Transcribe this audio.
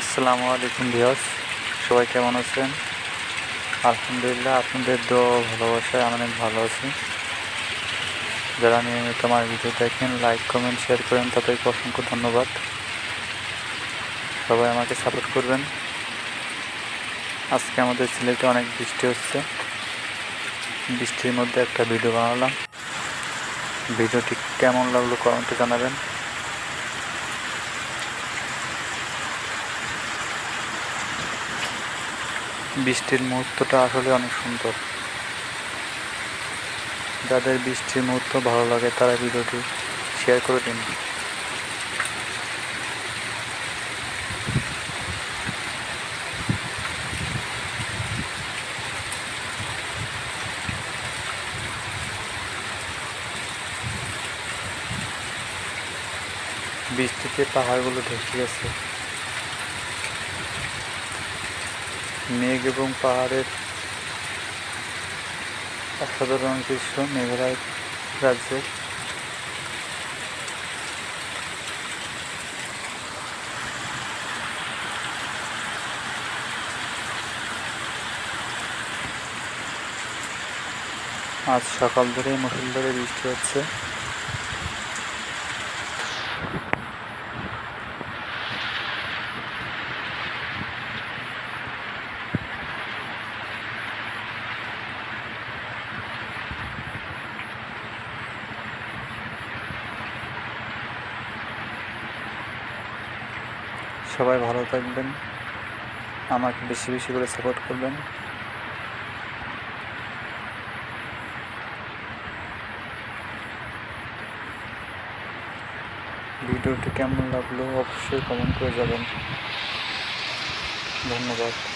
আসসালামু আলাইকুম ভিউয়ার্স, সবাই কেমন আছেন? আলহামদুলিল্লাহ, আপনাদের ও ভালোবাসায় আমি অনেক ভালো আছি। যারা নিয়মিত আমার ভিডিও দেখেন লাইক কমেন্ট শেয়ার করেন, তাদেরকে অসংখ্য ধন্যবাদ। সবাই আমাকে সাপোর্ট করবেন। আজকে আমাদের সিলেটে অনেক বৃষ্টি হচ্ছে। বৃষ্টির মধ্যে একটা ভিডিও বানালাম। ভিডিওটি কেমন লাগল কমেন্টে জানাবেন। বৃষ্টির মুহূর্তটা আসলে অনেক সুন্দর। যাদের বৃষ্টির মুহূর্ত ভালো লাগে, তারা ভিডিওটি শেয়ার করে দিন। বৃষ্টিতে পাহাড়গুলো ঢেকে গেছে। মেঘ এবং পাহাড়ের অসাধারণ দৃশ্য মেঘালয় রাজ্যের আজ সকাল ধরেই মুসুলধারে বৃষ্টি হচ্ছে। সবাই ভালো থাকবেন। আমাকে বেশি বেশি করে সাপোর্ট করবেন। ভিডিওটি কেমন লাগল অবশ্যই কমেন্ট করে যাবেন ধন্যবাদ।